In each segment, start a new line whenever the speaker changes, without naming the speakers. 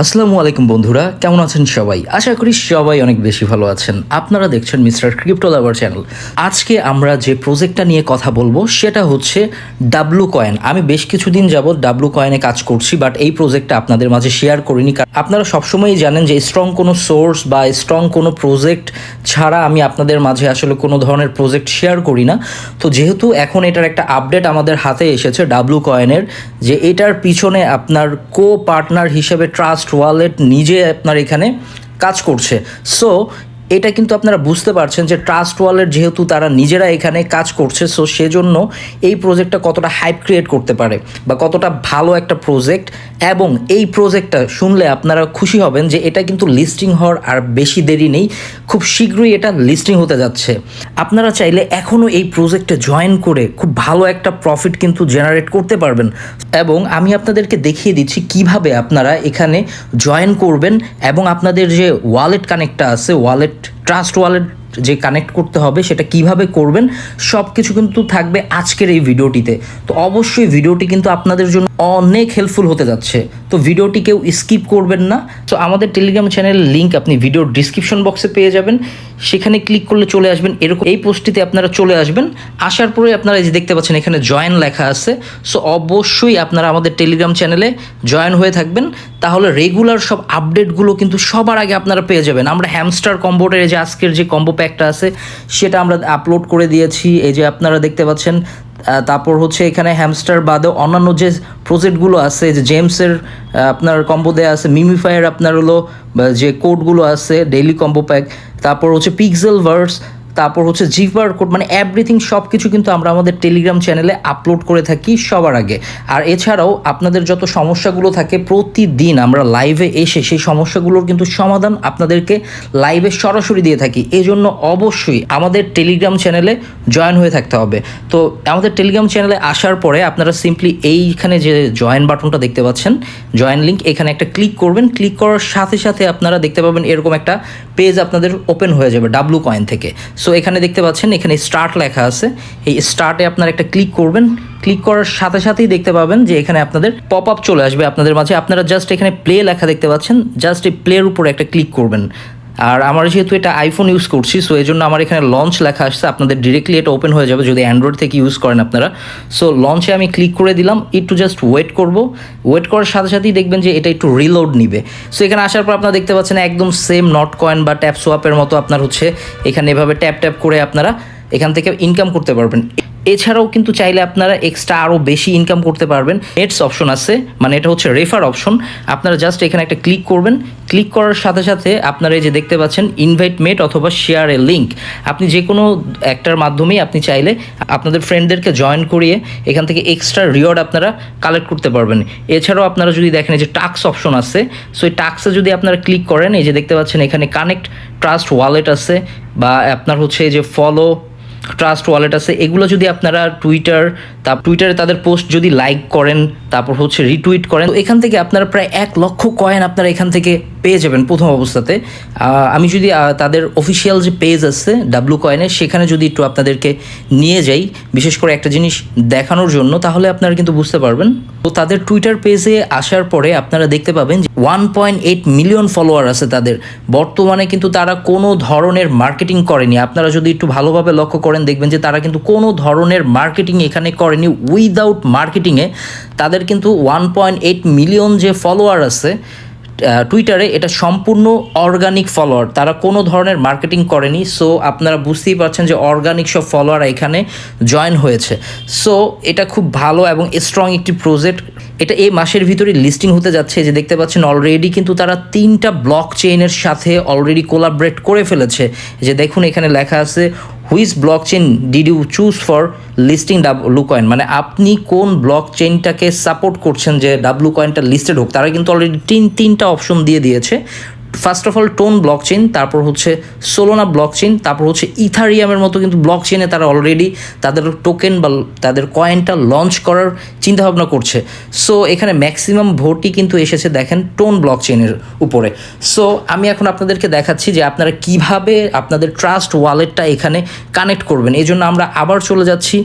আসসালামু আলাইকুম বন্ধুরা, কেমন আছেন সবাই? আশা করি সবাই অনেক বেশি ভালো আছেন। আপনারা দেখছেন মিস্টার ক্রিপ্টো লাভার চ্যানেল। আজকে আমরা যে প্রজেক্টটা নিয়ে কথা বলব, সেটা হচ্ছে ডাব্লু কয়েন। আমি বেশ কিছুদিন যাবৎ ডাব্লু কয়েনে কাজ করছি, বাট এই প্রজেক্টটা আপনাদের মাঝে শেয়ার করিনি, কারণ আপনারা সবসময়ই জানেন যে স্ট্রং কোনো সোর্স বা স্ট্রং কোনো প্রজেক্ট ছাড়া আমি আপনাদের মাঝে আসলে কোনো ধরনের প্রজেক্ট শেয়ার করি না। তো যেহেতু এখন এটার একটা আপডেট আমাদের হাতে এসেছে ডাব্লু কয়েনের, যে এটার পিছনে আপনার কো পার্টনার হিসেবে ট্রাস্ট ওয়ালেট নিজে আপনার এখানে কাজ করছে। সো এটা কিন্তু আপনারা বুঝতে পারছেন যে ট্রাস্ট ওয়ালেট যেহেতু তারা নিজেরা এখানে কাজ করছে সো সেজন্য এই প্রজেক্টটা কতটা হাইপ ক্রিয়েট করতে পারে বা কতটা ভালো একটা প্রজেক্ট এবং এই প্রজেক্টটা শুনলে আপনারা খুশি হবেন যে এটা কিন্তু লিস্টিং হওয়ার আর বেশি দেরি নেই, খুব শীঘ্রই এটা লিস্টিং হতে যাচ্ছে। আপনারা চাইলে এখনও এই প্রজেক্টে জয়েন করে খুব ভালো একটা প্রফিট কিন্তু জেনারেট করতে পারবেন। এবং আমি আপনাদেরকে দেখিয়ে দিচ্ছি কীভাবে আপনারা এখানে জয়েন করবেন এবং আপনাদের যে ওয়ালেট কানেক্টটা আছে ওয়ালেট ট্রাস্ট ওয়ালেট যে কানেক্ট করতে হবে, সেটা কীভাবে করবেন সব কিছু কিন্তু থাকবে আজকের এই ভিডিওটিতে। তো অবশ্যই ভিডিওটি কিন্তু আপনাদের জন্য অনেক হেল্পফুল হতে যাচ্ছে। তো ভিডিওটি কেউ স্কিপ করবেন না। তো আমাদের টেলিগ্রাম চ্যানেলের লিঙ্ক আপনি ভিডিওর ডিসক্রিপশন বক্সে পেয়ে যাবেন। সেখানে ক্লিক করলে চলে আসবেন, এরকম এই পোস্টটিতে আপনারা চলে আসবেন। আসার পরে আপনারা এই যে দেখতে পাচ্ছেন, এখানে জয়েন লেখা আছে। সো অবশ্যই আপনারা আমাদের টেলিগ্রাম চ্যানেলে জয়েন হয়ে থাকবেন। তাহলে রেগুলার সব আপডেটগুলো কিন্তু সবার আগে আপনারা পেয়ে যাবেন। আমরা হ্যামস্টার কম্বোটের যে আজকের যে কম্বো প্যাকটা আছে, সেটা আমরা আপলোড করে দিয়েছি। এই যে আপনারা দেখতে পাচ্ছেন তারপর হচ্ছে এখানে হ্যামস্টার বাদে অন্যান্য যে প্রজেক্টগুলো আছে যে জেমসের আপনার কম্বো দেওয়া আছে মিমিফায়ার আপনার হলো যে কোডগুলো আছে ডেইলি কম্বো প্যাক তারপর হচ্ছে পিক্সেল ভার্স তারপর হচ্ছে জিপার কোড মানে এভরিথিং সব কিছু কিন্তু আমরা আমাদের টেলিগ্রাম চ্যানেলে আপলোড করে থাকি সবার আগে। আর এছাড়াও আপনাদের যত সমস্যাগুলো থাকে প্রতিদিন আমরা লাইভে এসে সেই সমস্যাগুলোর কিন্তু সমাধান আপনাদেরকে লাইভে সরাসরি দিয়ে থাকি। এই জন্য অবশ্যই আমাদের টেলিগ্রাম চ্যানেলে জয়েন হয়ে থাকতে হবে। তো আমাদের টেলিগ্রাম চ্যানেলে আসার পরে আপনারা সিম্পলি এইখানে যে জয়েন বাটনটা দেখতে পাচ্ছেন জয়েন লিঙ্ক এখানে একটা ক্লিক করবেন। ক্লিক করার সাথে সাথে আপনারা দেখতে পাবেন এরকম একটা পেজ আপনাদের ওপেন হয়ে যাবে ডাব্লু কয়েন থেকে। সো এখানে দেখতে পাচ্ছেন, এখানে স্টার্ট লেখা আছে। এই স্টার্টে আপনার একটা ক্লিক করবেন। ক্লিক করার সাথে সাথেই দেখতে পাবেন যে এখানে আপনাদের পপ আপ চলে আসবে আপনাদের মাঝে। আপনারা জাস্ট এখানে প্লে লেখা দেখতে পাচ্ছেন। জাস্ট এই প্লের উপরে একটা ক্লিক করবেন। আর আমার যেহেতু এটা আইফোন ইউজ করছি সো এই জন্য আমার এখানে লঞ্চ লেখা আসছে। আপনাদের ডিরেক্টলি এটা ওপেন হয়ে যাবে যদি অ্যান্ড্রয়েড থেকে ইউজ করেন আপনারা। সো লঞ্চে আমি ক্লিক করে দিলাম, একটু জাস্ট ওয়েট করব। ওয়েট করার সাথে সাথেই দেখবেন যে এটা একটু রিলোড নিবে। সো এখানে আসার পর আপনারা দেখতে পাচ্ছেন একদম সেম নট কয়েন বা ট্যাপ সোয়াপের মতো আপনার হচ্ছে, এখানে এভাবে ট্যাপ ট্যাপ করে আপনারা এখান থেকে ইনকাম করতে পারবেন। এছাড়াও কিন্তু চাইলে আপনারা এক্সট্রা আরও বেশি ইনকাম করতে পারবেন। নেটস অপশন আছে মানে এটা হচ্ছে রেফার অপশন আপনারা জাস্ট এখানে একটা ক্লিক করবেন। ক্লিক করার সাথে সাথে আপনারা এই যে দেখতে পাচ্ছেন ইনভাইট মেট অথবা শেয়ার এ লিঙ্ক আপনি যে কোনো একটার মাধ্যমেই আপনি চাইলে আপনাদের ফ্রেন্ডদেরকে জয়েন করিয়ে এখান থেকে এক্সট্রা রিওয়ার্ড আপনারা কালেক্ট করতে পারবেন। এছাড়াও আপনারা যদি দেখেন যে টাক্স অপশন আছে সো এই টাক্সে যদি আপনারা ক্লিক করেন, এই যে দেখতে পাচ্ছেন এখানে কানেক্ট ট্রাস্ট ওয়ালেট আছে, বা আপনার হচ্ছে এই যে ফলো ট্রাস্ট ওয়ালেট আছে। এগুলো যদি আপনারা টুইটার তা টুইটারে তাদের পোস্ট যদি লাইক করেন, তারপর হচ্ছে রিটুইট করেন, তো এখান থেকে আপনারা প্রায় এক লক্ষ কয়েন আপনারা এখান থেকে পেয়ে যাবেন প্রথম অবস্থাতে। আমি যদি তাদের অফিসিয়াল যে পেজ আছে ডাব্লু কয়েনের সেখানে যদি একটু আপনাদেরকে নিয়ে যাই, বিশেষ করে একটা জিনিস দেখানোর জন্য, তাহলে আপনারা কিন্তু বুঝতে পারবেন। তো তাদের টুইটার পেজে আসার পরে আপনারা দেখতে পাবেন যে one point eight million follower আছে তাদের। বর্তমানে কিন্তু তারা কোনো ধরনের মার্কেটিং করেনি। আপনারা যদি একটু ভালোভাবে লক্ষ্য করেন, দেখবেন যে তারা কিন্তু কোনো ধরনের মার্কেটিং এখানে করেনি উইদাউট মার্কেটিংয়ে তাদের কিন্তু ওয়ান পয়েন্ট এইট মিলিয়ন যে ফলোয়ার আছে টুইটারে এটা সম্পূর্ণ অর্গানিক ফলোয়ার তারা কোনো ধরনের মার্কেটিং করেনি সো আপনারা বুঝতেই পারছেন যে অর্গানিক সব ফলোয়ার এখানে জয়েন হয়েছে। সো এটা খুব ভালো এবং স্ট্রং একটি প্রজেক্ট এটা এই মাসের ভিতরে লিস্টিং হতে যাচ্ছে যে দেখতে পাচ্ছেন অলরেডি কিন্তু তারা তিনটা ব্লক চেইনের সাথে অলরেডি কোলাবরেট করে ফেলেছে। যে দেখুন এখানে লেখা আছে which blockchain did you choose for listing W coin মানে আপনি কোন ব্লক চেনটাকে সাপোর্ট করছেন যে ডাব্লু কয়েনটা লিস্টেড হোক? তারা কিন্তু অলরেডি তিন, তিনটা অপশন দিয়ে দিয়েছে। First of all ton blockchain তারপর হচ্ছে সোলোনা ব্লক চেইন তারপর হচ্ছে ইথারিয়ামের মতো কিন্তু ব্লক চেইনে তারা অলরেডি তাদের টোকেন বা তাদের কয়েনটা লঞ্চ করার চিন্তাভাবনা করছে। সো এখানে ম্যাক্সিমাম ভোটই কিন্তু এসেছে দেখেন টোন ব্লক চেইনের উপরে। সো আমি এখন আপনাদেরকে দেখাচ্ছি যে আপনারা কীভাবে আপনাদের ট্রাস্ট ওয়ালেটটা এখানে কানেক্ট করবেন। এই জন্য আমরা আবার চলে যাচ্ছি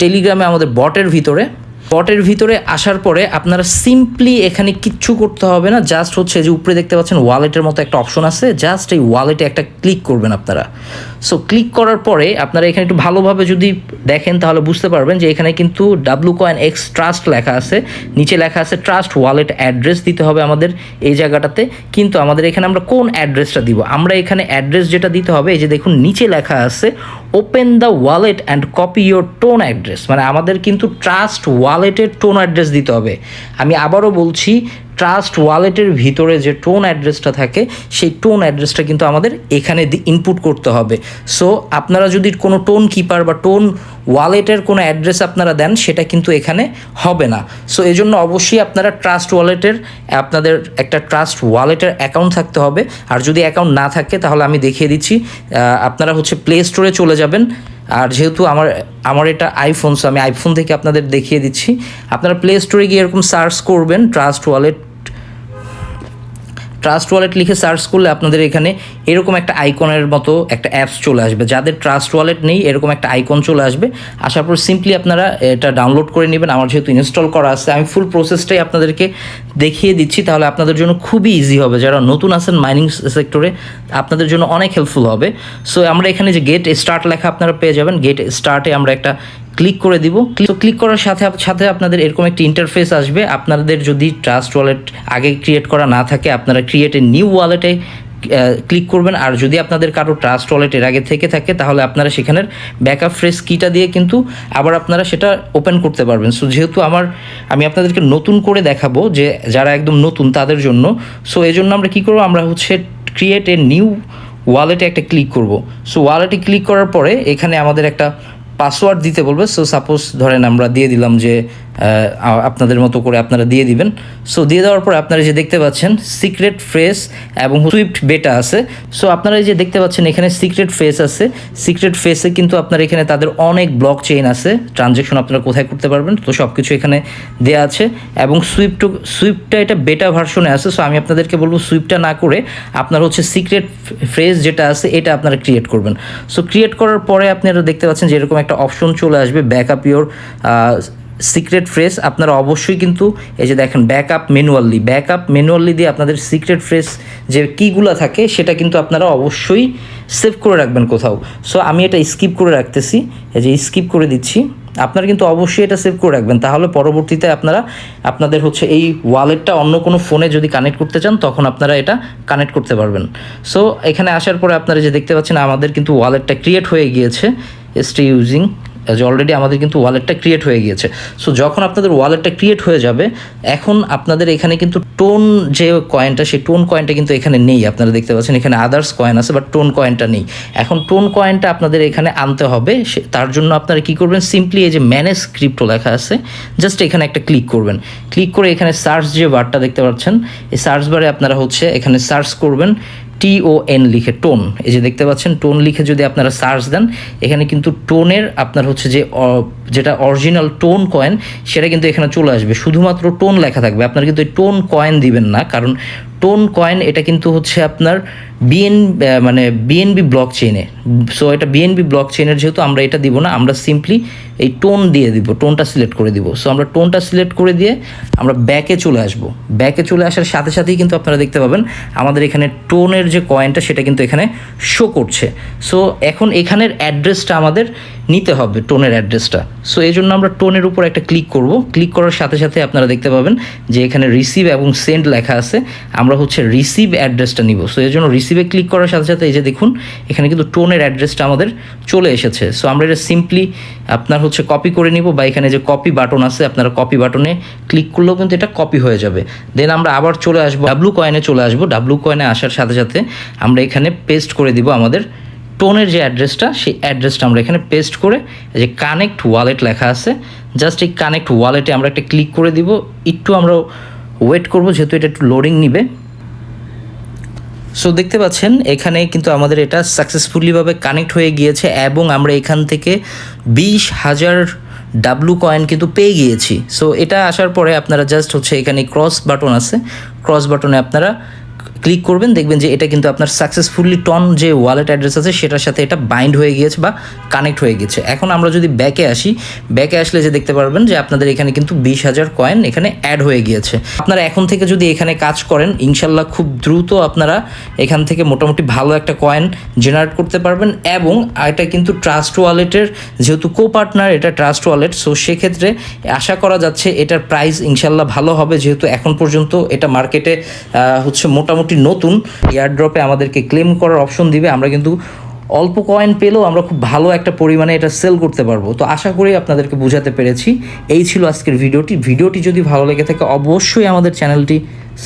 টেলিগ্রামে আমাদের বটের ভিতরে। পটের ভিতরে আসার পরে আপনারা সিম্পলি এখানে কিচ্ছু করতে হবে না জাস্ট হচ্ছে যে উপরে দেখতে পাচ্ছেন ওয়ালেটের মতো একটা অপশন আছে জাস্ট এই ওয়ালেটে একটা ক্লিক করবেন আপনারা। সো ক্লিক করার পরে আপনারা এখানে একটু ভালোভাবে যদি দেখেন তাহলে বুঝতে পারবেন যে এখানে কিন্তু ডাব্লু কয়েন এক্স ট্রাস্ট লেখা আছে, নিচে লেখা আছে ট্রাস্ট ওয়ালেট অ্যাড্রেস দিতে হবে আমাদের এই জায়গাটাতে। কিন্তু আমাদের এখানে আমরা কোন অ্যাড্রেসটা দিব? আমরা এখানে অ্যাড্রেস যেটা দিতে হবে, এই যে দেখুন নিচে লেখা আছে open the wallet and copy your ton address মানে আমাদের কিন্তু ট্রাস্ট ওয়ালেটের টোন অ্যাড্রেস দিতে হবে। আমি আবারও বলছি ট্রাস্ট ওয়ালেটের ভিতরে যে টোন অ্যাড্রেসটা থাকে, সেই টোন অ্যাড্রেসটা কিন্তু আমাদের এখানে ইনপুট করতে হবে। সো আপনারা যদি কোনো টোন কিপার বা টোন ওয়ালেটের কোনো অ্যাড্রেস আপনারা দেন, সেটা কিন্তু এখানে হবে না। সো এই জন্য অবশ্যই আপনারা ট্রাস্ট ওয়ালেটের, আপনাদের একটা ট্রাস্ট ওয়ালেটের অ্যাকাউন্ট থাকতে হবে। আর যদি অ্যাকাউন্ট না থাকে, তাহলে আমি দেখিয়ে দিচ্ছি আপনারা হচ্ছে প্লে স্টোরে চলে যাবেন। আর যেহেতু আমার আমার এটা আইফোন সো আমি আইফোন থেকে আপনাদের দেখিয়ে দিচ্ছি। আপনারা প্লে স্টোরে গিয়ে এরকম সার্চ করবেন ট্রাস্ট ওয়ালেট ট্রাস্ট ওয়ালেট লিখে সার্চ করলে আপনাদের এখানে এরকম একটা আইকনের মতো একটা অ্যাপস চলে আসবে। যাদের ট্রাস্ট ওয়ালেট নেই, এরকম একটা আইকন চলে আসবে। আসার পর সিম্পলি আপনারা এটা ডাউনলোড করে নেবেন। আমার যেহেতু ইনস্টল করা আছে, আমি ফুল প্রসেসটাই আপনাদেরকে দেখিয়ে দিচ্ছি। তাহলে আপনাদের জন্য খুবই ইজি হবে। যারা নতুন আছেন মাইনিং সেক্টরে আপনাদের জন্য অনেক হেল্পফুল হবে। সো আমরা এখানে যে গেট স্টার্ট লেখা আপনারা পেয়ে যাবেন। গেট স্টার্টে আমরা একটা ক্লিক করে দিব। তো ক্লিক করার সাথে সাথে আপনাদের এরকম একটি ইন্টারফেস আসবে। আপনাদের যদি ট্রাস্ট ওয়ালেট আগে ক্রিয়েট করা না থাকে, আপনারা ক্রিয়েট এ নিউ ওয়ালেটে ক্লিক করবেন। আর যদি আপনাদের কারও ট্রাস্ট ওয়ালেট এর আগে থেকে থাকে, তাহলে আপনারা সেখানের ব্যাকআপ ফ্রেশ কিটা দিয়ে কিন্তু আবার আপনারা সেটা ওপেন করতে পারবেন। সো যেহেতু আমার, আমি আপনাদেরকে নতুন করে দেখাবো যে যারা একদম নতুন তাদের জন্য সো এই জন্য আমরা কী করব? আমরা হচ্ছে ক্রিয়েট এ নিউ ওয়ালেটে একটা ক্লিক করব। সো ওয়ালেটে ক্লিক করার পরে এখানে আমাদের একটা পাসওয়ার্ড দিতে বলবে। সো সাপোজ ধরেন আমরা দিয়ে দিলাম যে আপনাদের মতো করে আপনারা দিয়ে দিবেন। সো দিয়ে দেওয়ার পরে আপনারা যে দেখতে পাচ্ছেন সিক্রেট ফ্রেস এবং সুইফট বেটা আছে। সো আপনারা যে দেখতে পাচ্ছেন, এখানে সিক্রেট ফেস আছে। সিক্রেট ফেসে কিন্তু আপনার এখানে তাদের অনেক ব্লক চেইন আছে। ট্রানজেকশন আপনারা কোথায় করতে পারবেন, তো সব কিছু এখানে দেওয়া আছে। এবং সুইফট সুইফটটা এটা বেটা ভার্সনে আছে। সো আমি আপনাদেরকে বলব সুইফটটা না করে আপনার হচ্ছে সিক্রেট ফ্রেজ যেটা আছে, এটা আপনারা ক্রিয়েট করবেন। সো ক্রিয়েট করার পরে আপনারা দেখতে পাচ্ছেন যে এরকম একটা অপশন চলে আসবে back up your secret phrase আপনারা অবশ্যই কিন্তু এই যে দেখেন back backup manually backup manually দিয়ে আপনাদের সিক্রেট ফ্রেস যে কীগুলো থাকে সেটা কিন্তু আপনারা অবশ্যই সেভ করে রাখবেন কোথাও। সো আমি এটা স্কিপ করে রাখতেছি, এই যে স্কিপ করে দিচ্ছি। আপনারা কিন্তু অবশ্যই এটা সেভ করে রাখবেন। তাহলে পরবর্তীতে আপনারা, আপনাদের হচ্ছে এই ওয়ালেটটা অন্য কোনো ফোনে যদি কানেক্ট করতে চান, তখন আপনারা এটা কানেক্ট করতে পারবেন। সো এখানে আসার পরে আপনারা যে দেখতে পাচ্ছেন, আমাদের কিন্তু ওয়ালেটটা ক্রিয়েট হয়ে গিয়েছে এসটি ইউজিং যে অলরেডি আমাদের কিন্তু ওয়ালেটটা ক্রিয়েট হয়ে গিয়েছে। সো যখন আপনাদের ওয়ালেটটা ক্রিয়েট হয়ে যাবে, এখন আপনাদের এখানে কিন্তু টোন যে কয়েনটা সেই টোন কয়েনটা কিন্তু এখানে নেই। আপনারা দেখতে পাচ্ছেন এখানে আদার্স কয়েন আছে বাট টোন কয়েনটা নেই। এখন টোন কয়েনটা আপনাদের এখানে আনতে হবে। তার জন্য আপনারা কি করবেন? সিম্পলি এই যে ম্যানেজ স্ক্রিপ্টও লেখা আছে জাস্ট এখানে একটা ক্লিক করবেন। ক্লিক করে এখানে সার্চ যে বারটা দেখতে পাচ্ছেন, এই সার্চ বারে আপনারা হচ্ছে এখানে সার্চ করবেন। টি ও এন লিখে টোন এই যে দেখতে পাচ্ছেন টোন লিখে যদি আপনারা সার্চ দেন, এখানে কিন্তু টোনের আপনার হচ্ছে যে যেটা অরিজিনাল টোন কয়েন সেটা কিন্তু এখানে চলে আসবে। শুধুমাত্র টোন লেখা থাকবে। আপনারা কিন্তু টোন কয়েন দিবেন না, কারণ টোন কয়েন এটা কিন্তু হচ্ছে আপনার বিএন মানে বিএনবি ব্লক চেইনে সো এটা বিএনবি ব্লক চেইনের যেহেতু আমরা এটা দিব না, আমরা সিম্পলি এই টোন দিয়ে দিব টোনটা সিলেক্ট করে দিব। সো আমরা টোনটা সিলেক্ট করে দিয়ে আমরা ব্যাকে চলে আসব। ব্যাকে চলে আসার সাথে সাথেই কিন্তু আপনারা দেখতে পাবেন, আমাদের এখানে টোনের যে কয়েনটা সেটা কিন্তু এখানে শো করছে। সো এখন এখানের অ্যাড্রেসটা আমাদের নিতে হবে টোনের অ্যাড্রেসটা সো এই জন্য আমরা টোনের উপর একটা ক্লিক করব। ক্লিক করার সাথে সাথে আপনারা দেখতে পাবেন যে এখানে রিসিভ এবং সেন্ড লেখা আছে। আমরা হচ্ছে রিসিভ অ্যাড্রেসটা নিব। সো এই জন্য রিসিভে ক্লিক করার সাথে সাথে এই যে দেখুন, এখানে কিন্তু টোনের অ্যাড্রেসটা আমাদের চলে এসেছে। সো আমরা এটা সিম্পলি আপনার হচ্ছে কপি করে নিব বা এখানে যে কপি বাটন আছে, আপনারা কপি বাটনে ক্লিক করলেও কিন্তু এটা কপি হয়ে যাবে। দেন আমরা আবার চলে আসব ডাব্লু কয়েনে চলে আসব। ডাব্লু কয়েনে আসার সাথে সাথে আমরা এখানে পেস্ট করে দিব আমাদের টোনের যে অ্যাড্রেসটা সেই অ্যাড্রেসটা আমরা এখানে পেস্ট করে যে কানেক্ট ওয়ালেট লেখা আছে জাস্ট এই কানেক্ট ওয়ালেটে আমরা একটা ক্লিক করে দিব। একটু আমরা ওয়েট করব, যেহেতু এটা একটু লোডিং নিবে। সো দেখতে পাচ্ছেন, এখানে কিন্তু আমাদের এটা সাকসেসফুলিভাবে কানেক্ট হয়ে গিয়েছে এবং আমরা এখান থেকে বিশ হাজার ডাব্লু কয়েন কিন্তু পেয়ে গিয়েছি। সো এটা আসার পরে আপনারা জাস্ট হচ্ছে এখানে ক্রস বাটন আছে। ক্রস বাটনে আপনারা ক্লিক করবেন, দেখবেন যে এটা কিন্তু আপনার সাকসেসফুলি টন যে ওয়ালেট অ্যাড্রেস আছে, সেটার সাথে এটা বাইন্ড হয়ে গিয়েছে বা কানেক্ট হয়ে গেছে এখন আমরা যদি ব্যাকে আসি ব্যাকে আসলে যে দেখতে পারবেন যে আপনাদের এখানে কিন্তু বিশ হাজার কয়েন এখানে অ্যাড হয়ে গিয়েছে। আপনারা এখন থেকে যদি এখানে কাজ করেন ইনশাল্লাহ খুব দ্রুত আপনারা এখান থেকে মোটামুটি ভালো একটা কয়েন জেনারেট করতে পারবেন এবং এটা কিন্তু ট্রাস্ট ওয়ালেটের যেহেতু কো পার্টনার এটা ট্রাস্ট ওয়ালেট সো সেক্ষেত্রে আশা করা যাচ্ছে এটার প্রাইস ইনশাল্লাহ ভালো হবে, যেহেতু এখন পর্যন্ত এটা মার্কেটে হচ্ছে মোটামুটি নতুন। এয়ারড্রপে আমাদেরকে ক্লেম করার অপশন দিবে। আমরা কিন্তু অল্প কয়েন পেলেও আমরা খুব ভালো একটা পরিমাণে এটা সেল করতে পারব। তো আশা করি আপনাদেরকে বোঝাতে পেরেছি। এই ছিল আজকের ভিডিওটি। ভিডিওটি যদি ভালো লেগে থাকে, অবশ্যই আমাদের চ্যানেলটি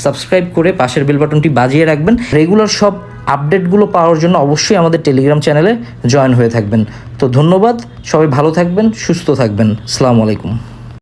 সাবস্ক্রাইব করে পাশের বেল বাটনটি বাজিয়ে রাখবেন। রেগুলার সব আপডেটগুলো পাওয়ার জন্য অবশ্যই আমাদের টেলিগ্রাম চ্যানেলে জয়েন হয়ে থাকবেন। তো ধন্যবাদ। সবাই ভালো থাকবেন, সুস্থ থাকবেন। আসসালামু আলাইকুম।